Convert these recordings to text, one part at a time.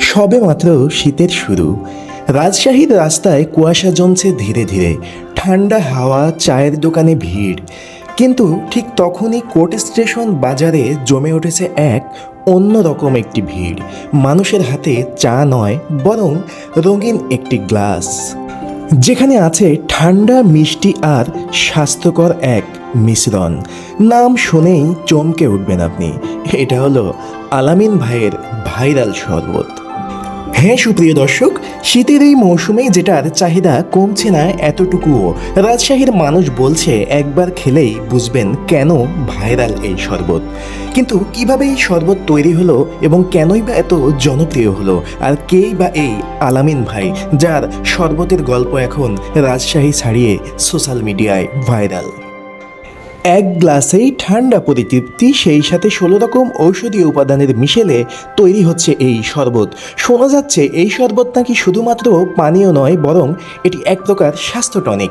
সবে মাত্র শীতের শুরু। রাজশাহীর রাস্তায় কুয়াশা জমছে ধীরে ধীরে। ঠান্ডা হাওয়া, চায়ের দোকানে ভিড়। কিন্তু ঠিক তখনই কোর্ট স্টেশন বাজারে জমে উঠেছে এক অন্যরকম একটি ভিড়। মানুষের হাতে চা নয়, বরং রঙিন একটি গ্লাস। যেখানে আছে ঠান্ডা, মিষ্টি আর স্বাস্থ্যকর এক মিশ্রণ নাম শুনেই চমকে উঠবেন আপনি। এটা হলো আলামিন ভাইয়ের ভাইরাল শরবত হ্যাঁ সুপ্রিয় দর্শক, শীতের এই মৌসুমে যেটার চাহিদা কমছে না এতটুকুও, রাজশাহীর মানুষ বলছে একবার খেলেই বুঝবেন কেন ভাইরাল এই শরবত কিন্তু কীভাবে এই শরবত তৈরি হলো এবং কেনই বা এত জনপ্রিয় হলো, আর কেই বা এই আলামিন ভাই, যার শরবতের গল্প এখন রাজশাহী ছাড়িয়ে সোশ্যাল মিডিয়ায় ভাইরাল। এক গ্লাসেই ঠান্ডা পরিতৃপ্তি, সেই সাথে ষোলো রকম ঔষধীয় উপাদানের মিশেলে তৈরি হচ্ছে এই শরবত। শোনা যাচ্ছে এই শরবত নাকি শুধুমাত্র পানীয় নয়, বরং এটি এক প্রকার স্বাস্থ্য টনিক।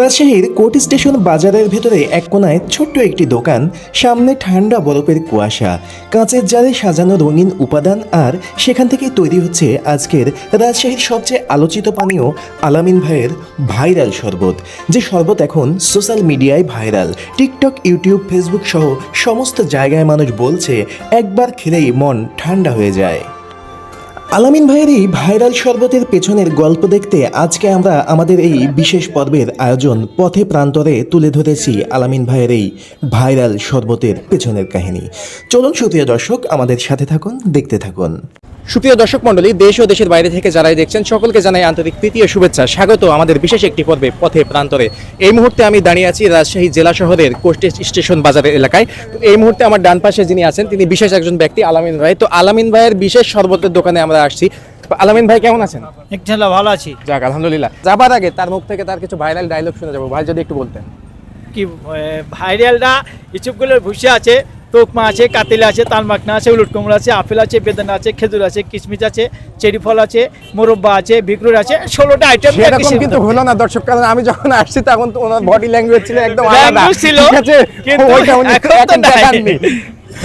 রাজশাহীর কোর্ট স্টেশন বাজারের ভেতরে এক কোনায় ছোট্ট একটি দোকান, সামনে ঠান্ডা বরফের কুয়াশা, কাঁচের জারে সাজানো রঙিন উপাদান আর সেখান থেকেই তৈরি হচ্ছে আজকের রাজশাহীর সবচেয়ে আলোচিত পানীয় আলামিন ভাইয়ের ভাইরাল শরবত, যে শরবত এখন সোশ্যাল মিডিয়ায় ভাইরাল। টিকটক, ইউটিউব, ফেসবুক সহ সমস্ত জায়গায় মানুষ বলছে, একবার খেলেই মন ঠান্ডা হয়ে যায়। আলামিন ভাইয়ের এই ভাইরাল শরবতের পেছনের গল্প দেখতে আজকে আমরা আমাদের এই বিশেষ পর্বের আয়োজন পথে প্রান্তরে তুলে ধরেছি আলামিন ভাইয়ের এই ভাইরাল শরবতের পেছনের কাহিনী। চলুন সুপ্রিয় দর্শক, আমাদের সাথে থাকুন, দেখতে থাকুন। সুপ্রিয় দর্শক মণ্ডলী দেশ ও দেশের বাইরে থেকে যারাই দেখছেন সকলকে জানাই আন্তরিক তৃতীয় শুভেচ্ছা। স্বাগত আমাদের বিশেষ একটি পর্বে পথে প্রান্তরে। এই মুহূর্তে আমি দাঁড়িয়ে আছি রাজশাহী জেলা শহরের কোস্ট স্টেশন বাজারের এলাকায়। তো এই মুহূর্তে আমার ডান পাশে যিনি আছেন তিনি বিশেষ একজন ব্যক্তি আলামিন ভাই। তো আলামিন ভাইয়ের বিশেষ শরবতের দোকানে আমরা আসছি। আলামিন ভাই কেমন আছেন? ইনশাল্লাহ ভালো আছি। যাক আলহামদুলিল্লাহ। যাবার আগে তার মুখ থেকে তার কিছু ভাইরাল ডায়লগ শুনে যাব। ভাই যদি একটু বলতেন। কি ভাইরালটা ইচুপগুলোর ভুষি আছে। তোকমা আছে কাতিলা আছে তালমাকনা আছে উলুট কুমড়া আছে আপেল আছে বেদানা আছে খেজুর আছে কিশমিশ আছে চেরি ফল আছে মোরব্বা আছে বিক্রুর আছে ষোলোটা আইটেম সেরকম কিন্তু হলো না দর্শক কারণ আমি যখন আসছি তখন তো ওনার বডি ল্যাঙ্গুয়েজ ছিল একদম আলাদা। ছিল, কিন্তু ওইটা উনি এখন তো নাই।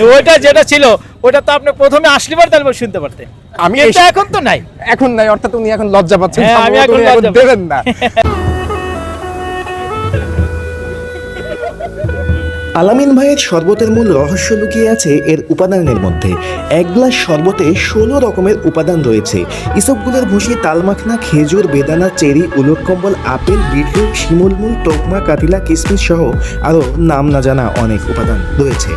ওইটা যেটা ছিল ওটা তো আপনি প্রথমে আসলে তাহলে শুনতে পারতেন। আমি এসে- এখন তো নাই। এখন নাই অর্থাৎ উনি এখন লজ্জা পাচ্ছেন। হ্যাঁ, আমি এখন দেবেন না। আলামিন ভাইয়ের শরবতের মূল রহস্য লুকিয়ে আছে এর উপাদানের মধ্যে। এক গ্লাস শরবতে ষোলো রকমের উপাদান রয়েছে। ইসবগুলোর ভুষি, তালমাখনা, খেজুর, বেদানা, চেরি উলট কম্বল, আপেল, বিটরুট, শিমুলমুল, টোকমা, কাতিলা, কিসমিস সহ আরও নাম না জানা অনেক উপাদান রয়েছে।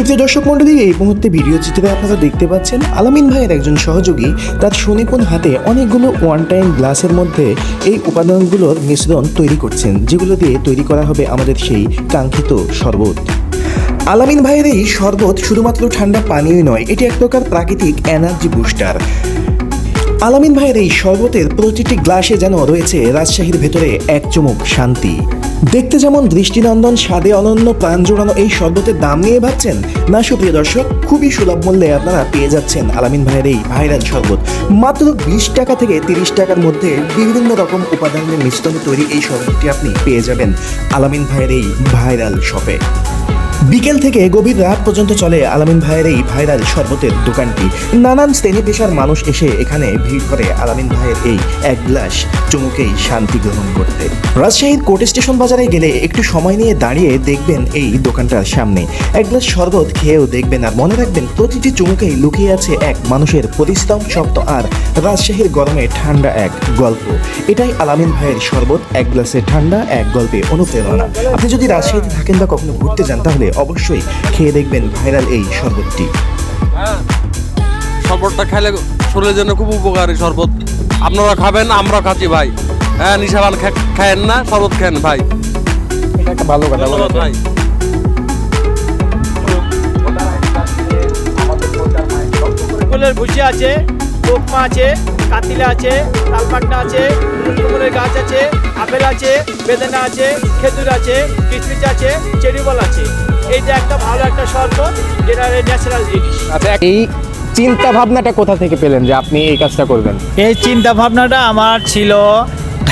সুপ্রিয় দর্শক মণ্ডলী, এই মুহূর্তে ভিডিও চিত্রে আপনারা দেখতে পাচ্ছেন, আলামিন ভাইয়ের একজন সহযোগী, তার সুনিপুণ হাতে অনেকগুলো ওয়ান টাইম গ্লাসের মধ্যে এই উপাদানগুলোর মিশ্রণ তৈরি করছেন, যেগুলো দিয়ে তৈরি করা হবে আমাদের সেই কাঙ্ক্ষিত শরবত। আলামিন ভাইয়ের এই শরবত শুধুমাত্র ঠান্ডা পানীয় নয়, এটি এক প্রকার প্রাকৃতিক এনার্জি বুস্টার আলামিন ভাইয়ের এই শরবতের প্রতিটি গ্লাসে যেন রয়েছে রাজশাহীর ভেতরে এক চুমুক শান্তি। দেখতে যেমন দৃষ্টিনন্দন, স্বাদে অনন্য, প্রাণ জোড়ানো এই শরবতের দাম নিয়ে ভাবছেন, না সুপ্রিয় দর্শক, খুবই সুলভ মূল্যে আপনারা পেয়ে যাচ্ছেন আলামিন ভাইয়ের এই ভাইরাল শরবত। মাত্র বিশ টাকা থেকে তিরিশ টাকার মধ্যে বিভিন্ন রকম উপাদানের মিশ্রণে তৈরি এই শরবতটি আপনি পেয়ে যাবেন আলামিন ভাইয়ের এই ভাইরাল শপে। বিকেল থেকে গভীর রাত পর্যন্ত চলে আলামিন ভাইয়ের এই ভাইরাল শরবতের দোকানটি। নানান শ্রেণি পেশার মানুষ এসে এখানে ভিড় করে আলামিন ভাইয়ের এই এক গ্লাস চুমুকেই শান্তি গ্রহণ করতে। রাজশাহীর কোর্ট স্টেশন বাজারে গেলে একটু সময় নিয়ে দাঁড়িয়ে দেখবেন এই দোকানটার সামনে। এক গ্লাস শরবত খেয়েও দেখবেন আর মনে রাখবেন প্রতিটি চুমুকেই লুকিয়ে আছে এক মানুষের পরিশ্রম শব্দ আর রাজশাহীর গরমে ঠান্ডা এক গল্প। এটাই আলামিন ভাইয়ের শরবত, এক গ্লাসে ঠান্ডা, এক গল্পে অনুপ্রেরণা। আপনি যদি রাজশাহীতে থাকেন বা কখনো ঘুরতে যান তাহলে অবশ্যই খেয়ে দেখবেন ভাইরাল এই শরবতটি। শরবতটা খেলে শরীরের জন্য খুব উপকারী শরবত। আপনারা খাবেন আমরা খাচ্ছি ভাই। হ্যাঁ নিশাবান খায়েন না শরবত খান ভাই। এটা একটা ভালো কথা ভাই। ফুলের ভুষি আছে তোকমা আছে কাতিলা আছে তালপাকনা আছে কুমড়ের গাছ আছে আপেল আছে বেদানা আছে খেজুর আছে কিশমিশ আছে চেরি ফল আছে। এইটা একটা ভালো একটা শরবত যেটা ন্যাচারাল জিনিস। আচ্ছা এই চিন্তা ভাবনাটা কোথা থেকে পেলেন যে আপনি এই কাজটা করবেন? এই চিন্তা ভাবনাটা আমার ছিল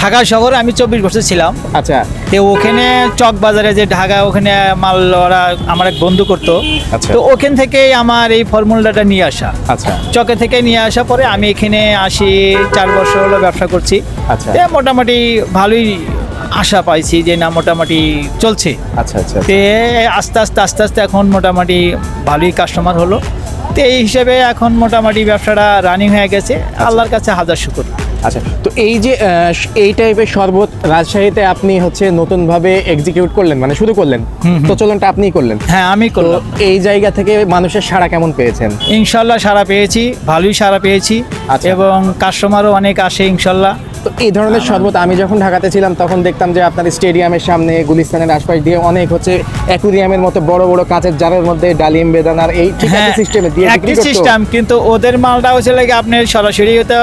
ঢাকা শহরে আমি চব্বিশ বছর ছিলাম। আচ্ছা। তো ওখানে চক বাজারে যে ঢাকা ওখানে মাল ওরা আমার এক বন্ধু করতো। আচ্ছা। তো ওখান থেকেই আমার এই ফর্মুলাটা নিয়ে আসা। আচ্ছা। চকে থেকে নিয়ে আসা পরে আমি এখানে আসি চার বছর হলো ব্যবসা করছি। আচ্ছা। মোটামুটি ভালোই আশা পাইছি যে না মোটামুটি চলছে। আচ্ছা আচ্ছা তে আস্তে আস্তে আস্তে আস্তে এখন মোটামুটি ভালোই কাস্টমার হলো। তো এই হিসেবে এখন মোটামুটি ব্যবসাটা রানিং হয়ে গেছে। আল্লাহর কাছে হাজার শুকুর। আচ্ছা তো এই যে এই টাইপের শরবত রাজশাহীতে আপনি হচ্ছে নতুনভাবে এক্সিকিউট করলেন মানে শুরু করলেন? প্রচলনটা আপনিই করলেন। হ্যাঁ আমি করলাম। এই জায়গা থেকে মানুষের সাড়া কেমন পেয়েছেন? ইনশাল্লাহ সারা পেয়েছি ভালোই সারা পেয়েছি। আচ্ছা। এবং কাস্টমারও অনেক আসে ইনশাল্লাহ। তো এই ধরনের শরবত আমি যখন ঢাকাতে ছিলাম তখন দেখতাম যে আপনার স্টেডিয়ামের সামনে গুলিস্তানের আশপাশ দিয়ে অনেক হচ্ছে অ্যাকুরিয়ামের মতো বড় বড় কাঁচের জারের মধ্যে ডালিম বেদানার এই ঠিক আছে সিস্টেমে দিয়ে বিক্রি হ্যাঁ, একই করতো। সিস্টেম কিন্তু ওদের মালটা হচ্ছে লাগে আপনি সরাসরি হয়তো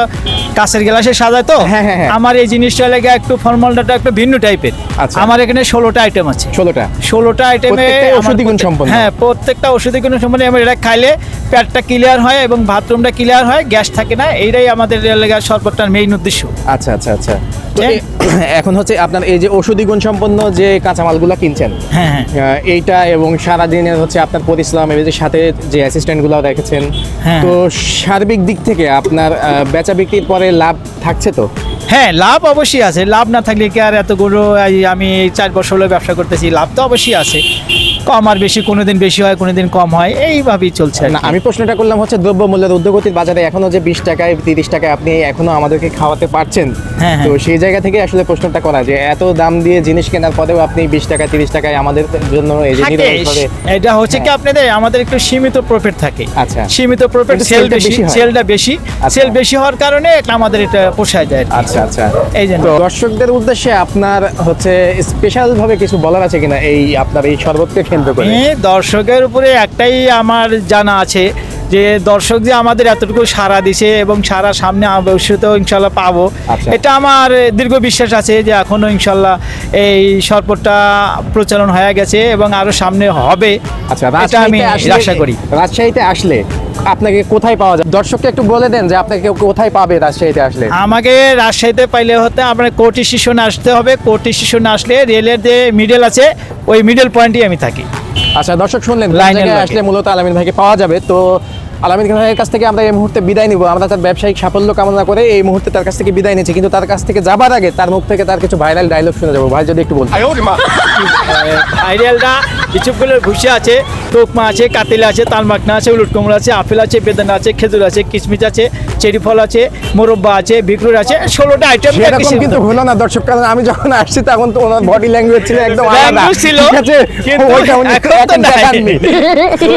কাঁচের গ্লাসে সাজায় তো। হ্যাঁ, হ্যাঁ, হ্যাঁ। আমার এই জিনিসটা লাগে একটু ফর্মালটা একটু ভিন্ন টাইপের। আচ্ছা। আমার এখানে ষোলোটা আইটেম আছে। ষোলোটা? ষোলোটা আইটেমে ঔষধি গুণ সম্পন্ন। হ্যাঁ প্রত্যেকটা ওষুধি গুণ সম্পন্ন এবং এটা খাইলে পেটটা ক্লিয়ার হয় এবং বাথরুমটা ক্লিয়ার হয় গ্যাস থাকে না এইটাই আমাদের লেগে সর্বটার মেইন উদ্দেশ্য। আচ্ছা আচ্ছা আচ্ছা। এখন হচ্ছে আপনার এই যে ওষুধি গুণ সম্পন্ন যে কাঁচামালগুলো কিনছেন হ্যাঁ হ্যাঁ। এইটা এবং সারাদিনের হচ্ছে আপনার পরিশ্রম এবং সাথে যে অ্যাসিস্ট্যান্টগুলো রেখেছেন হ্যাঁ। তো সার্বিক দিক থেকে আপনার বেচা বিক্রির পরে লাভ থাকছে তো? হ্যাঁ লাভ অবশ্যই আছে। লাভ না থাকলে কি আর এতগুলো আমি চার বছর হলো ব্যবসা করতেছি লাভ তো অবশ্যই আছে। কম আর বেশি কোনোদিন বেশি হয় কোনোদিন কম হয় এইভাবেই চলছে না আমি প্রশ্নটা করলাম হচ্ছে দ্রব্য দ্রব্যমূল্যের ঊর্ধ্বগতির বাজারে এখনও যে বিশ টাকায় তিরিশ টাকায় আপনি এখনও আমাদেরকে খাওয়াতে পারছেন হ্যাঁ, হ্যাঁ। তো সেই জায়গা থেকে আসলে প্রশ্নটা করা যে এত দাম দিয়ে জিনিস কেনার পরেও আপনি বিশ টাকা তিরিশ টাকায় আমাদের জন্য এই যে এটা হচ্ছে কি আপনাদের আমাদের একটু সীমিত প্রফিট থাকে আচ্ছা। সীমিত প্রফিট সেল বেশি হয়। সেলটা বেশি আচ্ছা। সেল বেশি হওয়ার কারণে আমাদের এটা পোষায় যায় আচ্ছা আচ্ছা এই জন্য। তো দর্শকদের উদ্দেশ্যে আপনার হচ্ছে স্পেশাল ভাবে কিছু বলার আছে কিনা এই আপনার এই শরবতকে কেন্দ্র করে? দর্শকের উপরে একটাই আমার জানা আছে যে দর্শক যে আমাদের এতটুকু সারা দিছে এবং সারা সামনে অবশ্যই ইনশাল্লাহ পাবো। আচ্ছা। এটা আমার দীর্ঘ বিশ্বাস আছে যে এখনও ইনশাল্লাহ এই সর্পটা প্রচলন হয়ে গেছে এবং আরও সামনে হবে। আচ্ছা এটা আমি আশা করি। রাজশাহীতে আসলে আপনাকে কোথায় পাওয়া যায়? দর্শককে একটু বলে দেন যে আপনাকে কোথায় পাবে রাজশাহীতে আসলে? আমাকে রাজশাহীতে পাইলে হতে আপনার কোর্ট স্টেশনে আসতে হবে। কোর্ট স্টেশনে আসলে রেলের যে মিডল আছে ওই মিডল পয়েন্টই আমি থাকি। আচ্ছা দর্শক শুনলেন আসলে মূলত আলামিন ভাইকে পাওয়া যাবে তো আলামিন ভাইয়ের কাছ থেকে আমরা এই মুহূর্তে বিদায় নিব। আমরা তার ব্যবসায়িক সাফল্য কামনা করে এই মুহূর্তে তার কাছ থেকে বিদায় নিচ্ছি। কিন্তু তার কাছ থেকে যাবার আগে তার মুখ থেকে তার কিছু ভাইরাল ডায়লগ শুনে যাব। ভাই যদি একটু বলতেন। আইডিয়ালটা কিছুগুলোর ভুষি আছে তোকমা আছে কাতিলা আছে তালমাকনা আছে উলুট কুমড়া আছে আপেল আছে বেদানা আছে খেজুর আছে কিশমিশ আছে চেরি ফল আছে মোরব্বা আছে বিক্রুর আছে ষোলোটা আইটেম কিন্তু হলো না দর্শক কারণ আমি যখন আসছি তখন তো ওনার বডি ল্যাঙ্গুয়েজ ছিল একদম আলাদা। ছিল, ঠিক আছে? ওইটা উনি এখন তো নাই।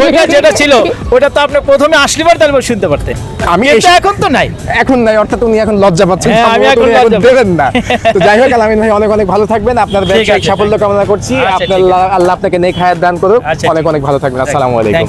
ওইটা যেটা ছিল ওটা তো আপনি প্রথমে আসলে বার তারপর শুনতে পারতেন আমি এখন তো নাই। এখন নাই অর্থাৎ উনি এখন লজ্জা পাচ্ছেন হ্যাঁ, আমি এখন দেবেন না। তো যাই হোক আলামিন ভাই অনেক অনেক ভালো থাকবেন। আপনার ব্যবসায়িক সাফল্য কামনা করছি। আচ্ছা, আপনার আল্লাহ- আপনাকে নেক হায়াত দান করুক। আচ্ছা, অনেক অনেক ভালো থাকবেন। আসসালামু আলাইকুম.